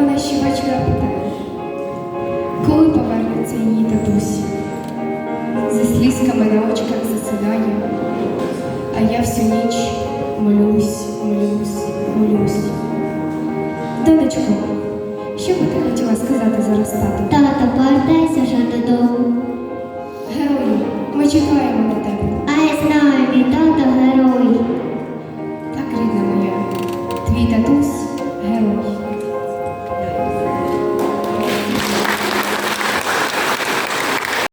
вона ще вечора питає, коли повернеться її татусі, за слізками на очках засинає, а я всю ніч молюсь, молюсь, молюсь. Донечко, що би ти хотіла сказати зараз тату?